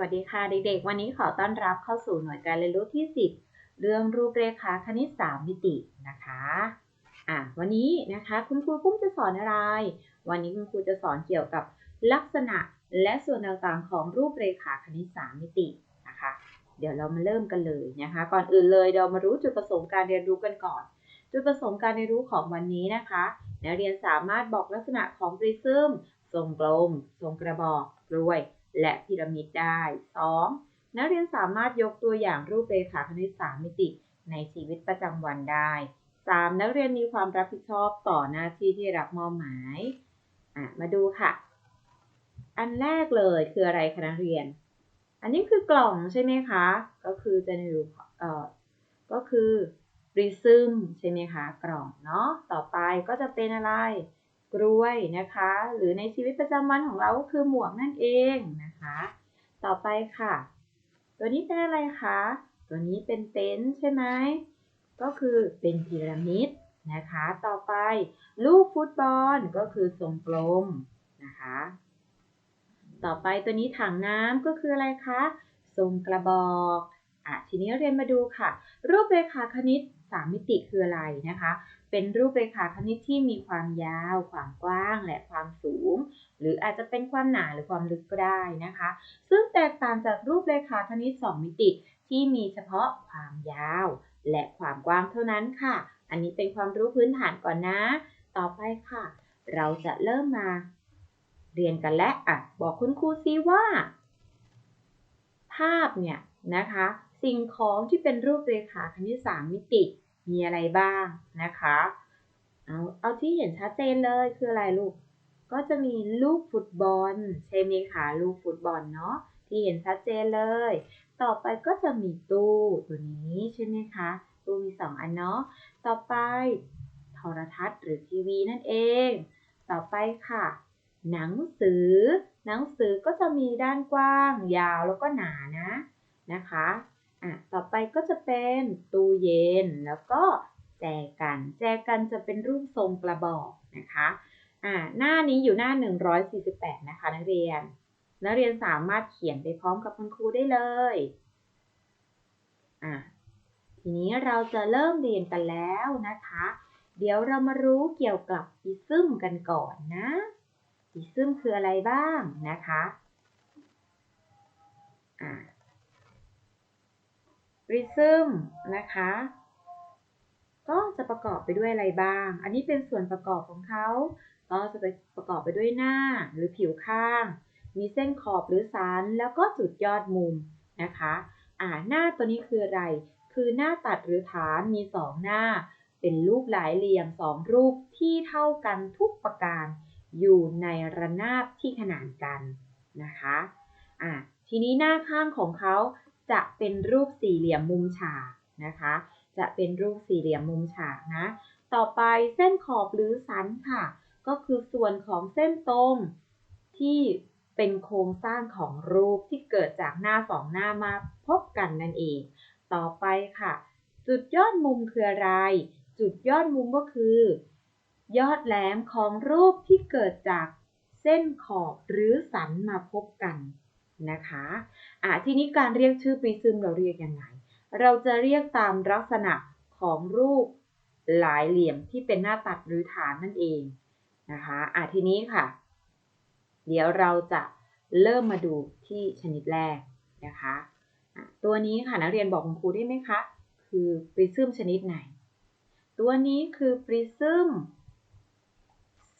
วัสดีค่ะเด็กๆ วันนี้ขอต้อนรับเข้าสู่หน่วยการเรียนรู้ที่ 10 เรื่องรูปเรขา คณิต 3 มิตินะคะอะวันนี้นะคะคุณครูปุ้มจะสอนอะไร วันนี้คุณครูจะสอนเกี่ยวกับลักษณะและส่วนต่างๆของรูปเรขาคณิต 3 มิตินะคะ เดี๋ยวเรามาเริ่มกันเลยนะคะ ก่อนอื่นเลยเรามารู้จุดประสงค์การเรียนรู้กันก่อน จุดประสงค์การเรียนรู้ของวันนี้นะคะนักเรียนสามารถบอกลักษณะของปริซึมทรงกลม ทรงกระบอกกลวย และพีระมิดได้ 2. นักเรียนสามารถยกตัวอย่างรูปเรขาคณิต3มิติในชีวิตประจำวันได้ 3. นักเรียนมีความรับผิดชอบต่อหน้าที่ที่รับมอบหมายมาดูค่ะ อันแรกเลยคืออะไรคะนักเรียน อันนี้คือกล่องใช่ไหมคะ ก็คือจะดูเอ่อก็คือริซึมใช่ไหมคะ กล่องเนาะ ต่อไปก็จะเป็นอะไร กล้วยนะคะ หรือในชีวิตประจำวันของเราก็คือหมวกนั่นเองนะคะ ต่อไปค่ะ ตัวนี้เป็นอะไรคะ ตัวนี้เป็นเต็นท์ใช่ไหมก็คือเป็นพีระมิดนะคะ ต่อไปลูกฟุตบอลก็คือทรงกลมนะคะ ต่อไปตัวนี้ถังน้ำก็คืออะไรคะ ทรงกระบอกอะทีนี้เรียนมาดูค่ะ รูปเรขาคณิต3มิติคืออะไรนะคะ เป็นรูปเรขาคณิตที่มีความยาว ความกว้าง และความสูง หรืออาจจะเป็นความหนาหรือความลึกก็ได้นะคะ ซึ่งแตกต่างจากรูปเรขาคณิต 2 มิติที่มีเฉพาะความยาว และความกว้างเท่านั้นค่ะ อันนี้เป็นความรู้พื้นฐานก่อนนะ ต่อไปค่ะ เราจะเริ่มมา เรียนกันและอะบอกคุณครูซิว่า ภาพเนี่ยนะคะ สิ่งของที่เป็นรูปเรขาคณิต 3 มิติ มีอะไรบ้างนะคะ เอาเอาที่เห็นชัดเจนเลยคืออะไรลูก ก็จะมีลูกฟุตบอลใช่ไหมคะลูกฟุตบอลเนาะที่เห็นชัดเจนเลย ต่อไปก็จะมีตู้ตัวนี้ใช่ไหมคะตู้มี2อันเนาะต่อไปโทรทัศน์หรือทีวีนั่นเอง ต่อไปค่ะ หนังสือ หนังสือก็จะมีด้านกว้าง ยาวแล้วก็หนานะนะคะ อะต่อไปก็จะเป็นตู้เย็นแล้วก็แจกัน แจกันจะเป็นรูปทรงกระบอกนะคะอ่าหน้านี้อยู่หน้า 148 นะคะนักเรียน นักเรียนสามารถเขียนไปพร้อมกับคุณครูได้เลยอะทีนี้เราจะเริ่มเรียนกันแล้วนะคะ เดี๋ยวเรามารู้เกี่ยวกับปิซึมกันก่อนนะปิซึมคืออะไรบ้างนะคะอ่า ปริซึมนะคะ ก็จะประกอบไปด้วยอะไรบ้าง อันนี้เป็นส่วนประกอบของเขา ก็จะไปประกอบไปด้วยหน้าหรือผิวข้าง มีเส้นขอบหรือสัน แล้วก็จุดยอดมุมนะคะ อ่า หน้าตัวนี้คืออะไร คือหน้าตัดหรือฐานมีสองหน้า เป็นรูปหลายเหลี่ยมสองรูปที่เท่ากันทุกประการ อยู่ในระนาบที่ขนานกันนะคะ อ่าทีนี้หน้าข้างของเขา จะเป็นรูปสี่เหลี่ยมมุมฉากนะคะ จะเป็นรูปสี่เหลี่ยมมุมฉากนะ ต่อไปเส้นขอบหรือสันค่ะ ก็คือส่วนของเส้นตรงที่เป็นโครงสร้างของรูปที่เกิดจากหน้าสองหน้ามาพบกันนั่นเอง ต่อไปค่ะ จุดยอดมุมคืออะไร จุดยอดมุมก็คือ ยอดแหลมของรูปที่เกิดจากเส้นขอบหรือสันมาพบกัน นะคะอะทีนี้การเรียกชื่อปริซึมเราเรียกยังไง เราจะเรียกตามลักษณะของรูปหลายเหลี่ยมที่เป็นหน้าตัดหรือฐานนั่นเองนะคะอะทีนี้ค่ะ เดี๋ยวเราจะเริ่มมาดูที่ชนิดแรกนะคะตัวนี้ค่ะนักเรียนบอกคุณครูได้ไหมคะ คือปริซึมชนิดไหน ตัวนี้คือปริซึม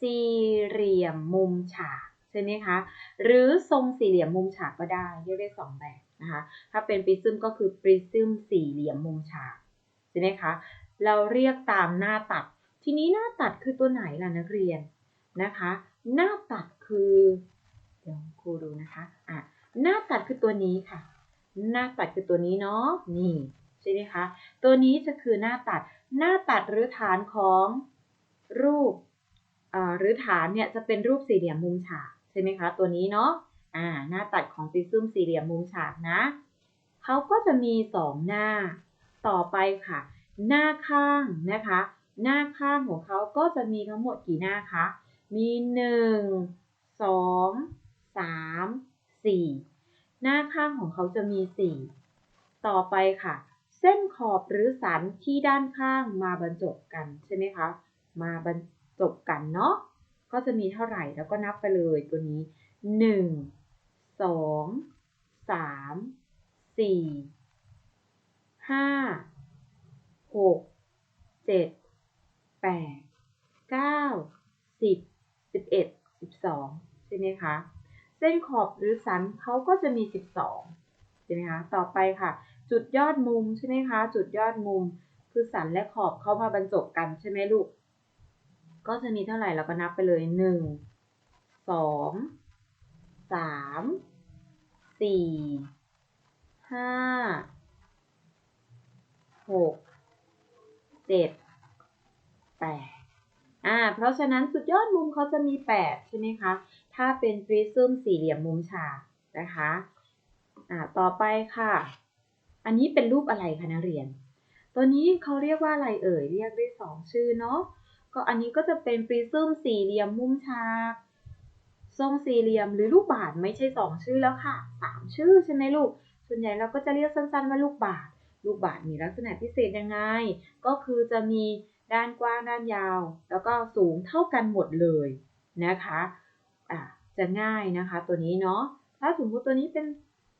สี่เหลี่ยมมุมฉาก ใช่ไหมคะ หรือทรงสี่เหลี่ยมมุมฉากก็ได้เรียกได้สองแบบนะคะ ถ้าเป็นปริซึมก็คือปริซึมสี่เหลี่ยมมุมฉากใช่ไหมคะ เราเรียกตามหน้าตัด ทีนี้หน้าตัดคือตัวไหนล่ะนักเรียนนะคะ หน้าตัดคือเดี๋ยวครูดูนะคะอะหน้าตัดคือตัวนี้ค่ะ หน้าตัดคือตัวนี้เนาะนี่ใช่ไหมคะ ตัวนี้จะคือหน้าตัด หน้าตัดหรือฐานของรูปหรือฐานเนี่ยจะเป็นรูปสี่เหลี่ยมมุมฉาก ใช่ไหมคะ ตัวนี้เนาะอ่าหน้าตัดของปิซึมสี่เหลี่ยมมุมฉากนะเขาก็จะมีสองหน้าต่อไปค่ะ หน้าข้างนะคะ หน้าข้างของเขาก็จะมีทั้งหมดกี่หน้าคะมีหนึ่งสองสามสี่หน้าข้างของเขาจะมี4ต่อไปค่ะ เส้นขอบหรือสันที่ด้านข้างมาบรรจบกันใช่ไหมคะมาบรรจบกันเนาะ ก็จะมีเท่าไหร่แล้วก็นับไปเลยตัวนี้ 1 2 3 4 5 6 7 8 9 10 11 12 ใช่ไหมคะ เส้นขอบหรือสันเขาก็จะมี 12 ใช่ไหมคะ ต่อไปค่ะ จุดยอดมุมใช่ไหมคะ จุดยอดมุมคือสันและขอบเข้ามาบรรจบกันใช่ไหมลูก ก็จะมีเท่าไหร่เราก็นับไปเลย1 2 3 4 5 6 7 8อ่า เพราะฉะนั้นสุดยอดมุมเขาจะมี8ใช่ไหมคะ ถ้าเป็นปริซึมสี่เหลี่ยมมุมฉากนะคะ อ่า ต่อไปค่ะ อันนี้เป็นรูปอะไรคะนักเรียน ตัวนี้เขาเรียกว่าอะไรเอ่ย เรียกได้สองชื่อเนาะ ก็อันนี้ก็จะเป็นปริซึมสี่เหลี่ยมมุมฉากทรงสี่เหลี่ยมหรือลูกบาศก์ไม่ใช่สองชื่อแล้วค่ะสามชื่อใช่ไหมลูก ส่วนใหญ่เราก็จะเรียกสั้นๆว่าลูกบาศก์ลูกบาศก์มีลักษณะพิเศษยังไง ก็คือจะมีด้านกว้างด้านยาว แล้วก็สูงเท่ากันหมดเลยนะคะอ่าจะง่ายนะคะตัวนี้เนาะถ้าสมมติตัวนี้เป็น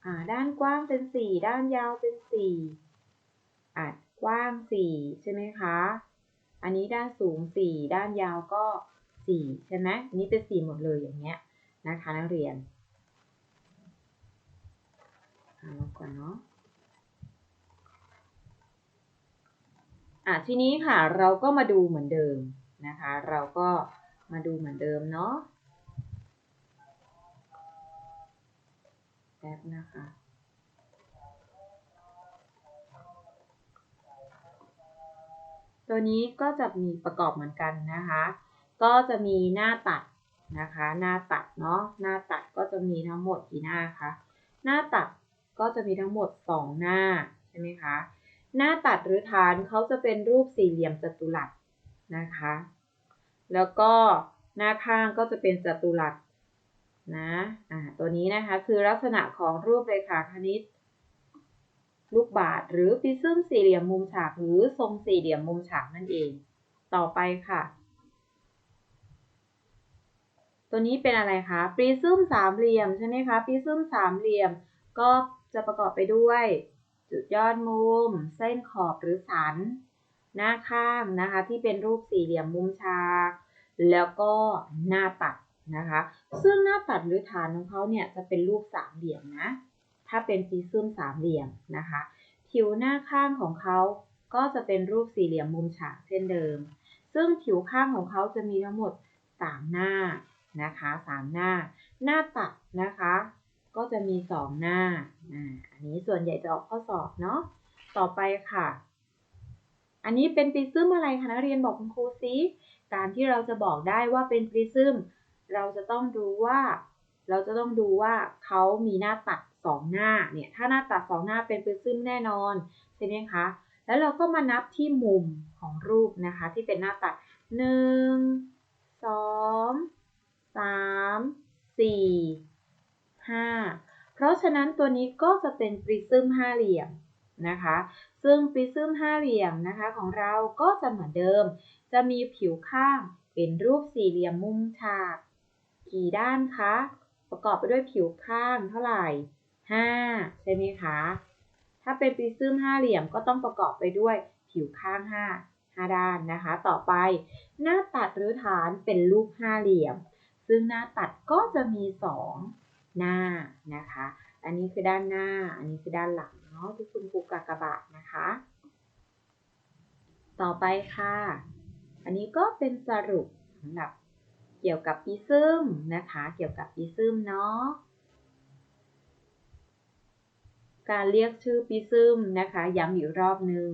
อ่าด้านกว้างเป็น 4 ด้านยาวเป็น4อ่ากว้าง 4 ใช่ไหมคะ อันนี้ด้านสูง 4 ด้านยาวก็ 4 ใช่ไหมอันนี้เป็น 4 หมดเลยอย่างเงี้ยนะคะนักเรียนเอาลงก่อนเนาะอะทีนี้ค่ะเราก็มาดูเหมือนเดิมนะคะ เราก็มาดูเหมือนเดิมเนาะแป๊บนะคะ ตัวนี้ก็จะมีประกอบเหมือนกันนะคะ ก็จะมีหน้าตัดนะคะ หน้าตัดเนาะ หน้าตัดก็จะมีทั้งหมดกี่หน้าคะ หน้าตัดก็จะมีทั้งหมด 2 หน้าใช่ไหมคะ หน้าตัดหรือฐานเขาจะเป็นรูปสี่เหลี่ยมจัตุรัสนะคะ แล้วก็หน้าข้างก็จะเป็นจัตุรัสนะ อ่า ตัวนี้นะคะคือลักษณะของรูปเรขาคณิต ลูกบาศก์หรือปริซึมสี่เหลี่ยมมุมฉากหรือทรงสี่เหลี่ยมมุมฉากนั่นเอง ต่อไปค่ะ ตัวนี้เป็นอะไรคะปริซึมสามเหลี่ยมใช่ไหมคะปริซึมสามเหลี่ยม ก็จะประกอบไปด้วย จุดยอดมุม เส้นขอบหรือสัน หน้าข้างนะคะ ที่เป็นรูปสี่เหลี่ยมมุมฉาก แล้วก็หน้าตัดนะคะ ซึ่งหน้าตัดหรือฐานของเขาเนี่ยจะเป็นรูปสามเหลี่ยมนะ ถ้าเป็นปริซึมสามเหลี่ยมนะคะ ผิวหน้าข้างของเขาก็จะเป็นรูปสี่เหลี่ยมมุมฉากเช่นเดิม ซึ่งผิวข้างของเขาจะมีทั้งหมด 3 หน้านะคะ3หน้า หน้าตัดนะคะ ก็จะมี 2 หน้าอ่าอันนี้ส่วนใหญ่จะออกข้อสอบเนาะ ต่อไปค่ะ อันนี้เป็นปริซึมอะไรคะนักเรียนบอกคุณครูซิ การที่เราจะบอกได้ว่าเป็นปริซึม เราจะต้องดูว่า เราจะต้องดูว่าเขามีหน้าตัด 2 หน้าเนี่ยถ้าหน้าตัด 2 หน้าเป็นปริซึมแน่นอนใช่ไหมคะแล้วเราก็มานับที่มุมของรูปนะคะ ที่เป็นหน้าตัด 1 2 3 4 5 เพราะฉะนั้นตัวนี้ก็จะเป็นปริซึมห้าเหลี่ยมนะคะ ซึ่งปริซึมห้าเหลี่ยมนะคะของเราก็จะเหมือนเดิม จะมีผิวข้างเป็นรูปสี่เหลี่ยมมุมฉาก กี่ด้านคะ ประกอบไปด้วยผิวข้างเท่าไหร่ 5 ใช่ไหมคะ ถ้าเป็นปริซึมห้าเหลี่ยมก็ต้องประกอบไปด้วยผิวข้าง 5 5 ด้านนะคะ ต่อไปหน้าตัดหรือฐานเป็นรูปห้าเหลี่ยม ซึ่งหน้าตัดก็จะมี 2 หน้านะคะ อันนี้คือด้านหน้า อันนี้คือด้านหลังเนาะที่คุณครูกากบาทนะคะ ต่อไปค่ะ อันนี้ก็เป็นสรุปสำหรับเกี่ยวกับปีซึมนะคะ เกี่ยวกับปีซึมเนาะ การเรียกชื่อปีซึมนะคะย้ำอีกรอบนึง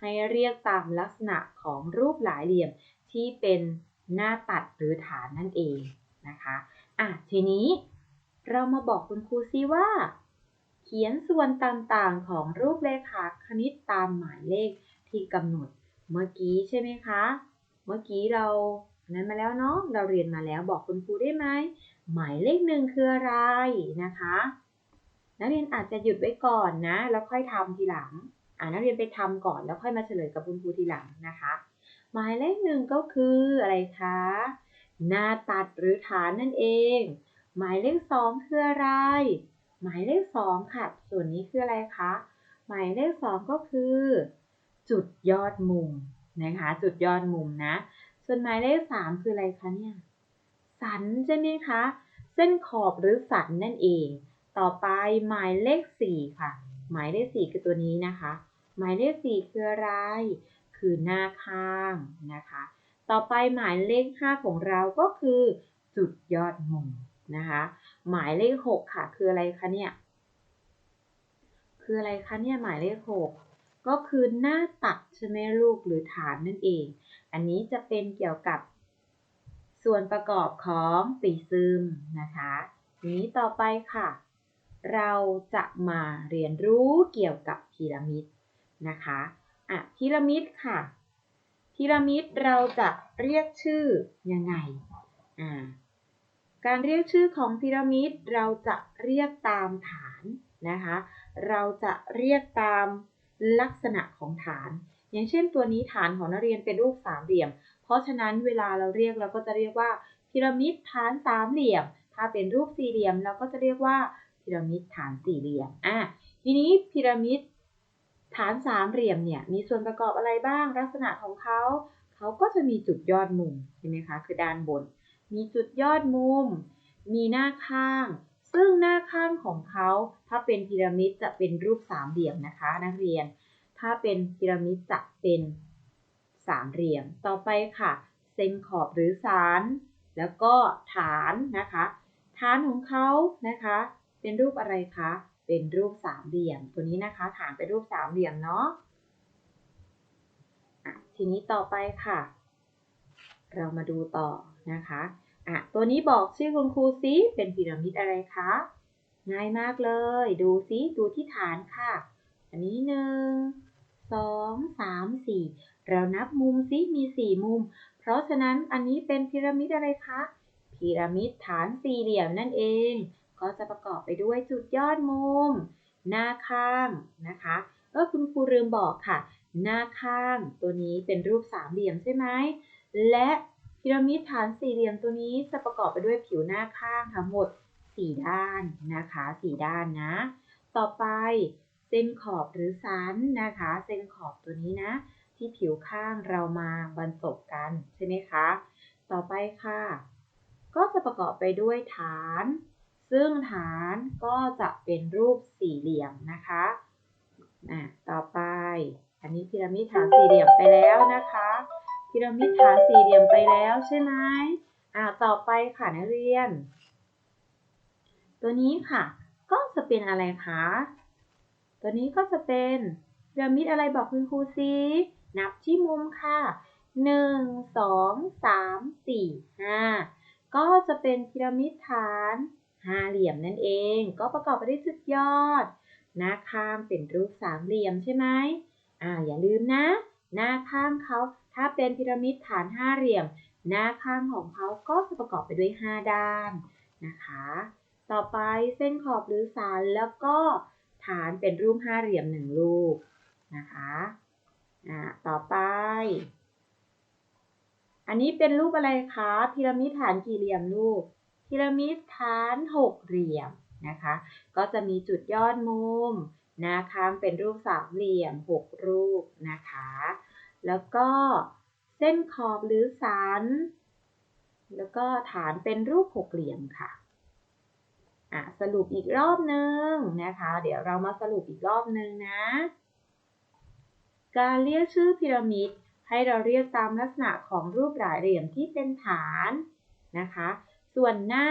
ให้เรียกตามลักษณะของรูปหลายเหลี่ยมที่เป็นหน้าตัดหรือฐานนั่นเองนะคะอะทีนี้เรามาบอกคุณครูซิว่า เขียนส่วนต่างๆของรูปเลขาคณิตตามหมายเลขที่กำหนดเมื่อกี้ใช่ไหมคะ เมื่อกี้เรานั้นมาแล้วเนาะเราเรียนมาแล้วบอกคุณครูได้ไหมหมายเลขหนึ่งคืออะไรนะคะ นักเรียนอาจจะหยุดไว้ก่อนนะ แล้วค่อยทำทีหลังอ่านักเรียนไปทำก่อนแล้วค่อยมาเฉลยกับคุณครูทีหลังนะคะ หมายเลขหนึ่งก็คืออะไรคะหน้าตัดหรือฐานนั่นเอง หมายเลขสองคืออะไร หมายเลขสองค่ะ ส่วนนี้คืออะไรคะหมายเลขสองก็คือ จุดยอดมุมนะคะจุดยอดมุมนะ ส่วนหมายเลขสามคืออะไรคะเนี่ยสันใช่ไหมคะ เส้นขอบหรือสันนั่นเอง ต่อไปหมายเลขสี่ค่ะ หมายเลขสี่คือตัวนี้นะคะ หมายเลขสี่คืออะไร คือหน้าข้างนะคะ ต่อไปหมายเลขห้าของเราก็คือจุดยอดมุมนะคะ หมายเลขหกค่ะ คืออะไรคะเนี่ย คืออะไรคะเนี่ยหมายเลขหกก็คือหน้าตัดใช่ไหมลูกหรือฐานนั่นเอง อันนี้จะเป็นเกี่ยวกับ ส่วนประกอบของปีซึมนะคะ นี้ต่อไปค่ะ เราจะมาเรียนรู้เกี่ยวกับพีระมิดนะคะอะพีระมิดค่ะพีระมิดเราจะเรียกชื่อยังไงอ่าการเรียกชื่อของพีระมิดเราจะเรียกตามฐานนะคะ เราจะเรียกตามลักษณะของฐาน อย่างเช่นตัวนี้ฐานของนักเรียนเป็นรูปสามเหลี่ยม เพราะฉะนั้นเวลาเราเรียกเราก็จะเรียกว่าพีระมิดฐานสามเหลี่ยม ถ้าเป็นรูปสี่เหลี่ยมเราก็จะเรียกว่า พีระมิดฐานสี่เหลี่ยมอะทีนี้พีระมิดฐานสามเหลี่ยมเนี่ยมีส่วนประกอบอะไรบ้างลักษณะของเขาเขาก็จะมีจุดยอดมุมใช่ไหมคะคือด้านบน มีจุดยอดมุม มีหน้าข้าง ซึ่งหน้าข้างของเขาถ้าเป็นพีระมิดจะเป็นรูปสามเหลี่ยมนะคะนักเรียน ถ้าเป็นพีระมิดจะเป็นสามเหลี่ยม ต่อไปค่ะเส้นขอบหรือสาร แล้วก็ฐานนะคะ ฐานของเขานะคะ เป็นรูปอะไรคะ เป็นรูปสามเหลี่ยม ตัวนี้นะคะฐานเป็นรูปสามเหลี่ยมเนาะะทีนี้ต่อไปค่ะ เรามาดูต่อนะคะอะตัวนี้บอกชื่อคุณครูซิเป็นพีระมิดอะไรคะ ง่ายมากเลย ดูซิดูที่ฐานค่ะ อันนี้หนึ่งสองสามสี่เรานับมุมซิมีสี่มุม เพราะฉะนั้นอันนี้เป็นพีระมิดอะไรคะพีระมิดฐานสี่เหลี่ยมนั่นเอง ก็จะประกอบไปด้วยจุดยอดมุม หน้าข้างนะคะเออคุณครูลืมบอกค่ะ หน้าข้างตัวนี้เป็นรูปสามเหลี่ยมใช่ไหมและพีระมิดฐานสี่เหลี่ยมตัวนี้จะประกอบไปด้วยผิวหน้าข้างทั้งหมด 4 ด้านนะคะ4ด้านนะ ต่อไปเส้นขอบหรือสันนะคะ เส้นขอบตัวนี้นะ ที่ผิวข้างเรามาบรรจบกันใช่ไหมคะ ต่อไปค่ะ ก็จะประกอบไปด้วยฐาน ซึ่งฐานก็จะเป็นรูปสี่เหลี่ยมนะคะอะต่อไป อันนี้พีระมิดฐานสี่เหลี่ยมไปแล้วนะคะ พีระมิดฐานสี่เหลี่ยมไปแล้วใช่ไหมอ่าต่อไปค่ะนักเรียน ตัวนี้ค่ะ ก็จะเป็นอะไรคะ ตัวนี้ก็จะเป็นพีระมิดอะไรบอกคุณครูซินับที่มุมค่ะหนึ่งสองสามสี่ห้าก็จะเป็นพีระมิดฐาน ห้าเหลี่ยมนั่นเอง ก็ประกอบไปด้วยจุดยอด หน้าข้างเป็นรูปสามเหลี่ยมใช่ไหมอ่าอย่าลืมนะ หน้าข้างเขาถ้าเป็นพีระมิดฐานห้าเหลี่ยม หน้าข้างของเขาก็จะประกอบไปด้วย5ด้านนะคะ ต่อไปเส้นขอบหรือสันแล้วก็ฐานเป็นรูปห้าเหลี่ยมหนึ่งลูกนะคะอ่าต่อไป อันนี้เป็นรูปอะไรคะพีระมิดฐานกี่เหลี่ยมลูก พีระมิดฐานหกเหลี่ยมนะคะ ก็จะมีจุดยอดมุมน้าข้างเป็นรูปสามเหลี่ยมหกรูปนะคะ แล้วก็เส้นขอบหรือสัน แล้วก็ฐานเป็นรูปหกเหลี่ยมค่ะอะสรุปอีกรอบนึงนะคะ เดี๋ยวเรามาสรุปอีกรอบนึงนะ การเรียกชื่อพีระมิดให้เราเรียกตามลักษณะของรูปหลายเหลี่ยมที่เป็นฐานนะคะ ส่วนหน้า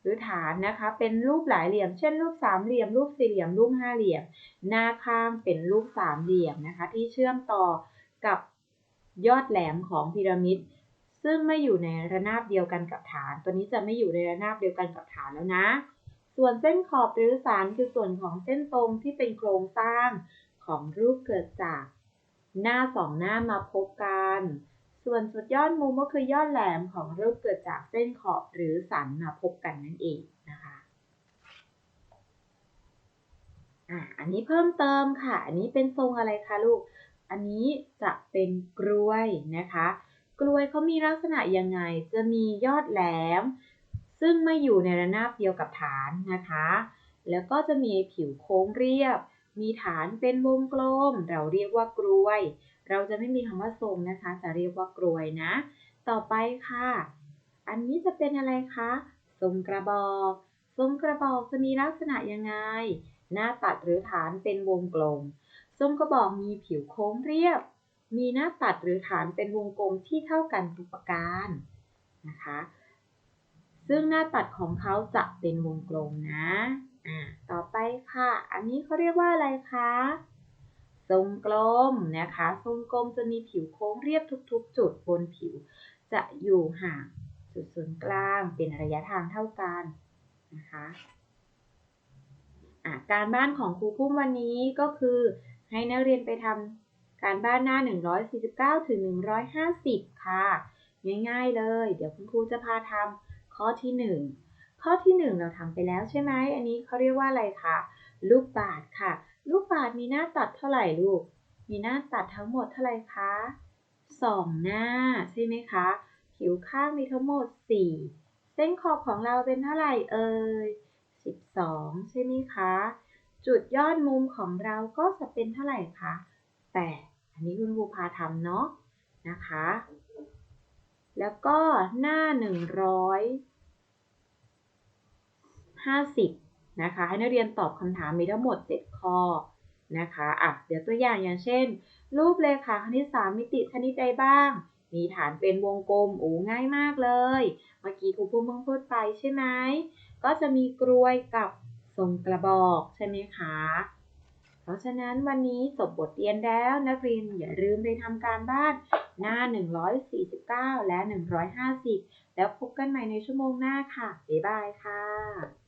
หรือฐานนะคะ เป็นรูปหลายเหลี่ยม เช่น รูปสามเหลี่ยม รูปสี่เหลี่ยม รูปห้าเหลี่ยม หน้าข้างเป็นรูปสามเหลี่ยมนะคะ ที่เชื่อมต่อกับยอดแหลมของพีระมิด ซึ่งไม่อยู่ในระนาบเดียวกันกับฐาน ตัวนี้จะไม่อยู่ในระนาบเดียวกันกับฐานแล้วนะ ส่วนเส้นขอบหรือสารคือส่วนของเส้นตรงที่เป็นโครงสร้างของรูปเกิดจากหน้าสองหน้ามาพบกัน ส่วนสุดยอดมุมก็คือยอดแหลมของรูปเกิดจากเส้นขอบหรือสันมาพบกันนั่นเองนะคะอันนี้เพิ่มเติมค่ะ อันนี้เป็นทรงอะไรคะลูก อันนี้จะเป็นกล้วยนะคะ กล้วยเขามีลักษณะยังไง จะมียอดแหลม ซึ่งไม่อยู่ในระนาบเดียวกับฐานนะคะ แล้วก็จะมีผิวโค้งเรียบ มีฐานเป็นวงกลม เราเรียกว่ากล้วย เราจะไม่มีคำว่าทรงนะคะ จะเรียกว่ากลวยนะ ต่อไปค่ะ อันนี้จะเป็นอะไรคะ ทรงกระบอกทรงกระบอกจะมีลักษณะยังไง หน้าตัดหรือฐานเป็นวงกลม ทรงกระบอกมีผิวโค้งเรียบ มีหน้าตัดหรือฐานเป็นวงกลมที่เท่ากันทุกประการนะคะ ซึ่งหน้าตัดของเขาจะเป็นวงกลมนะ อ่า ต่อไปค่ะ อันนี้เขาเรียกว่าอะไรคะ ทรงกลมนะคะ ทรงกลมจะมีผิวโค้งเรียบทุกๆ จุดบนผิว จะอยู่ห่างจุดศูนย์กลางเป็นระยะทางเท่ากันนะคะะการบ้านของครูพุ่มวันนี้ก็คือให้นักเรียนไปทำการบ้านหน้า 149 ถึง 150 ค่ะ ง่ายๆเลย เดี๋ยวคุณครูจะพาทำข้อที่ 1 ข้อที่ 1 เราทำไปแล้วใช่ไหม อันนี้เขาเรียกว่าอะไรคะ ลูกบาศก์ค่ะ ลูกบาศก์มีหน้าตัดเท่าไหร่ลูก มีหน้าตัดทั้งหมดเท่าไหร่คะ2หน้าใช่ไหมคะ ผิวข้างมีทั้งหมด 4 เส้นขอบของเราเป็นเท่าไหร่เอ่ย12 ใช่ไหมคะ จุดยอดมุมของเราก็จะเป็นเท่าไหร่คะ8อันนี้คุณครูพาทำเนาะนะคะ แล้วก็หน้า150 นะคะให้นักเรียนตอบคำถามมีทั้งหมด 7 ข้อนะคะอะเดี๋ยวตัวอย่างอย่างเช่น รูปเลขาคณิต3มิติชนิดใดบ้าง มีฐานเป็นวงกลมโอ้ง่ายมากเลย เมื่อกี้ครูพูดเพิ่งพูดไปใช่ไหมก็จะมีกลวยกับทรงกระบอกใช่ไหมคะ เพราะฉะนั้นวันนี้จบบทเรียนแล้วนักเรียนอย่าลืมไปทำการบ้านหน้า 149 และ 150 แล้วพบกันใหม่ในชั่วโมงหน้าค่ะ บ๊ายบายค่ะ